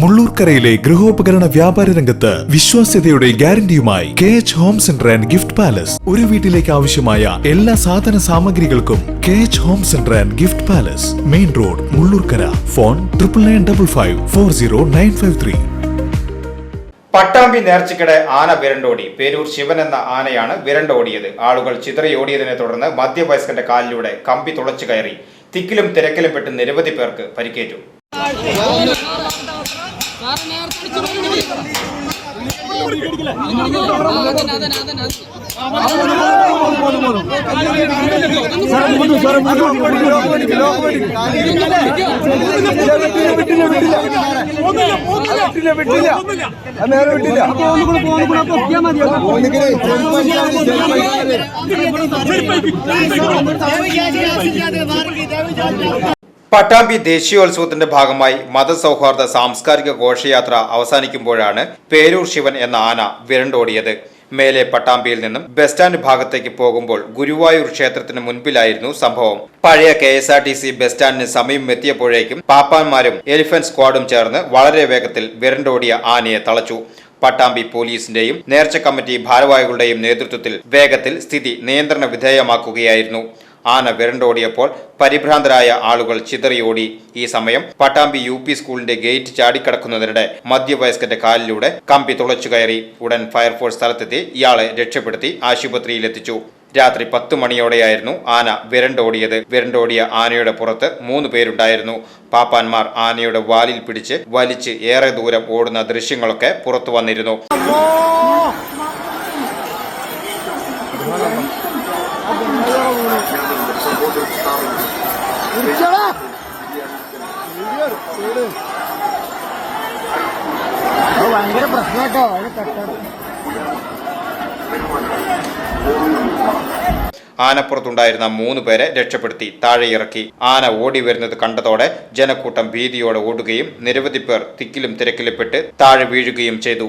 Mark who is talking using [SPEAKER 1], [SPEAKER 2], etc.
[SPEAKER 1] മുള്ളൂർക്കരയിലെ ഗൃഹോപകരണ വ്യാപാര രംഗത്ത് വിശ്വാസ്യതയുടെ ഗ്യാരണ്ടിയുമായി K H Home Centre and Gift Palace ഒരു വീട്ടിലേക്ക് ആവശ്യമായ എല്ലാ സാധന സാമഗ്രികൾക്കും K H Home Centre and Gift Palace main road Mullurkara. Phone triple nine double five four zero nine five three
[SPEAKER 2] Pattambi നേർച്ചയ്ക്കിടെ ആന വിരണ്ടോടി. പേരൂർ ശിവൻ എന്ന ആനയാണ് വിരണ്ടോടിയത്. ആളുകൾ ചിതറിയോടിയതിനെ തുടർന്ന് മധ്യവയസ്കന്റെ കാലിലൂടെ കമ്പി തുളച്ചു കയറി. തിക്കിലും തിരക്കിലും പെട്ട് നിരവധി പേർക്ക് പരിക്കേറ്റു. പട്ടാമ്പി ദേശീയോത്സവത്തിന്റെ ഭാഗമായി മതസൗഹാർദ്ദ സാംസ്കാരിക ഘോഷയാത്ര അവസാനിക്കുമ്പോഴാണ് പേരൂർ ശിവൻ എന്ന ആന വിരണ്ടോടിയത്. മേലെ പട്ടാമ്പിയിൽ നിന്നും ബസ് സ്റ്റാൻഡ് ഭാഗത്തേക്ക് പോകുമ്പോൾ ഗുരുവായൂർ ക്ഷേത്രത്തിന് മുൻപിലായിരുന്നു സംഭവം. പഴയ K S R T C bus സ്റ്റാൻഡിന് സമയം എത്തിയപ്പോഴേക്കും പാപ്പാന്മാരും എലിഫന്റ് സ്ക്വാഡും ചേർന്ന് വളരെ വേഗത്തിൽ വിരണ്ടോടിയ ആനയെ തളച്ചു. പട്ടാമ്പി പോലീസിന്റെയും നേർച്ച കമ്മിറ്റി ഭാരവാഹികളുടെയും നേതൃത്വത്തിൽ വേഗത്തിൽ സ്ഥിതി നിയന്ത്രണ വിധേയമാക്കുകയായിരുന്നു. ആന വിരണ്ടോടിയപ്പോൾ പരിഭ്രാന്തരായ ആളുകൾ ചിതറിയോടി. ഈ സമയം പട്ടാമ്പി യു പി സ്കൂളിന്റെ ഗേറ്റ് ചാടിക്കടക്കുന്നതിനിടെ മധ്യവയസ്കന്റെ കാലിലൂടെ കമ്പി തുളച്ചു കയറി. ഉടൻ ഫയർഫോഴ്സ് സ്ഥലത്തെത്തി ഇയാളെ രക്ഷപ്പെടുത്തി ആശുപത്രിയിലെത്തിച്ചു. രാത്രി പത്ത് മണിയോടെയായിരുന്നു ആന വിരണ്ടോടിയത്. വിരണ്ടോടിയ ആനയുടെ പുറത്ത് മൂന്ന് പേരുണ്ടായിരുന്നു. പാപ്പാന്മാർ ആനയുടെ വാലിൽ പിടിച്ച് വലിച്ച് ഏറെ ദൂരം ഓടുന്ന ദൃശ്യങ്ങളൊക്കെ പുറത്തു വന്നിരുന്നു.
[SPEAKER 3] ഭയങ്കര പ്രശ്നം കേട്ടോ അതിന് തട്ടാണ്
[SPEAKER 2] ആനപ്പുറത്തുണ്ടായിരുന്ന മൂന്ന് പേരെ രക്ഷപ്പെടുത്തി താഴെയിറക്കി. ആന ഓടി വരുന്നത് കണ്ടതോടെ ജനക്കൂട്ടം ഭീതിയോടെ ഓടുകയും നിരവധി പേർ തിക്കിലും തിരക്കിലും പെട്ട് താഴെ വീഴുകയും ചെയ്തു.